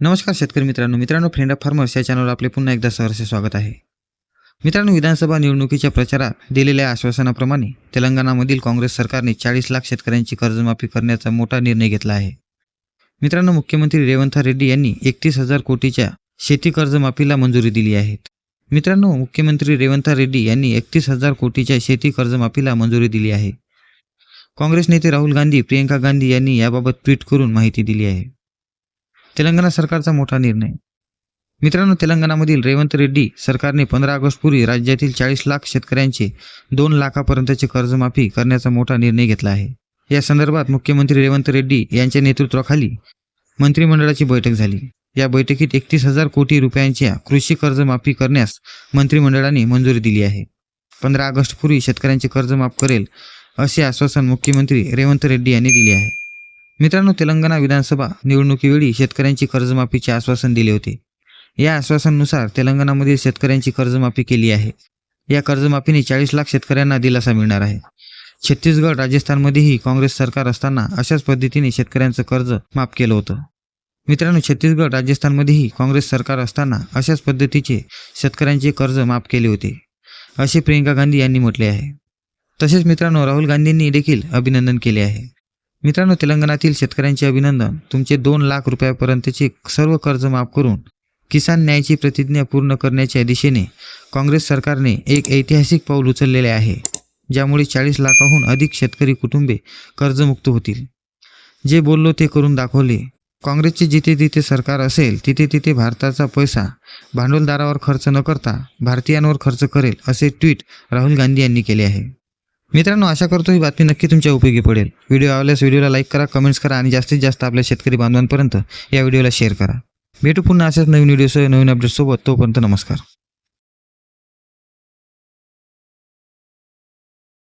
नमस्कार शेतकरी मित्रांनो. मित्रांनो फ्रेंड ऑफ फार्मर्स या चॅनलवर आपले पुन्हा एकदा सहर्ष स्वागत आहे. मित्रांनो विधानसभा निवडणुकीच्या प्रचारात दिलेल्या आश्वासनाप्रमाणे तेलंगणामधील काँग्रेस सरकारने चाळीस लाख शेतकऱ्यांची कर्जमाफी करण्याचा मोठा निर्णय घेतला आहे. मित्रांनो मुख्यमंत्री रेवंत रेड्डी यांनी एकतीस हजार कोटीच्या शेती कर्जमाफीला मंजुरी दिली आहे. मित्रांनो मुख्यमंत्री रेवंत रेड्डी यांनी एकतीस हजार कोटीच्या शेती कर्जमाफीला मंजुरी दिली आहे. काँग्रेस नेते राहुल गांधी प्रियंका गांधी यांनी याबाबत ट्विट करून माहिती दिली आहे. तेलंगणा सरकारचा मोठा निर्णय. मित्रांनो तेलंगणामधील रेवंत रेड्डी सरकारने पंधरा ऑगस्टपूर्वी राज्यातील चाळीस लाख शेतकऱ्यांचे दोन लाखापर्यंतचे कर्जमाफी करण्याचा मोठा निर्णय घेतला आहे. या संदर्भात मुख्यमंत्री रेवंत रेड्डी यांच्या नेतृत्वाखाली मंत्रिमंडळाची बैठक झाली. या बैठकीत एकतीस हजार कोटी रुपयांच्या कृषी कर्जमाफी करण्यास मंत्रिमंडळाने मंजुरी दिली आहे. पंधरा ऑगस्टपूर्वी शेतकऱ्यांचे कर्ज माफ करेल असे आश्वासन मुख्यमंत्री रेवंत रेड्डी यांनी दिले आहे. मित्रांनो तेलंगणा विधानसभा निवडणुकीवेळी शेतकऱ्यांची कर्जमाफीचे आश्वासन दिले होते. या आश्वासनानुसार तेलंगणामधील शेतकऱ्यांची कर्जमाफी केली आहे. या कर्जमाफीने चाळीस लाख शेतकऱ्यांना दिलासा मिळणार आहे. छत्तीसगड राजस्थानमध्येही काँग्रेस सरकार असताना अशाच पद्धतीने शेतकऱ्यांचं कर्ज माफ केलं होतं. मित्रांनो छत्तीसगड राजस्थानमध्येही काँग्रेस सरकार असताना अशाच पद्धतीचे शेतकऱ्यांचे कर्ज माफ केले होते असे प्रियंका गांधी यांनी म्हटले आहे. तसेच मित्रांनो राहुल गांधींनी देखील अभिनंदन केले आहे. मित्रांनो तेलंगणातील शेतकऱ्यांचे अभिनंदन. तुमचे दोन लाख रुपयापर्यंतचे सर्व कर्ज माफ करून किसान न्यायाची प्रतिज्ञा पूर्ण करण्याच्या दिशेने काँग्रेस सरकारने एक ऐतिहासिक पाऊल उचललेले आहे ज्यामुळे चाळीस लाखाहून अधिक शेतकरी कुटुंबे कर्जमुक्त होतील. जे बोललो ते करून दाखवले. काँग्रेसचे जिथे तिथे सरकार असेल तिथे तिथे भारताचा पैसा भांडवलदारावर खर्च न करता भारतीयांवर खर्च करेल असे ट्विट राहुल गांधी यांनी केले आहे. मित्रांनो आशा करतो ही बातमी नक्की तुमच्या उपयोगी पडेल. व्हिडिओ आवडल्यास व्हिडिओला लाईक करा कमेंट्स करा आणि जास्तीत जास्त आपल्या शेतकरी बांधवांपर्यंत या व्हिडिओला शेअर करा. भेटू पुन्हा अशाच नवीन व्हिडिओसह नवीन अपडेट्ससोबत तोपर्यंत नमस्कार.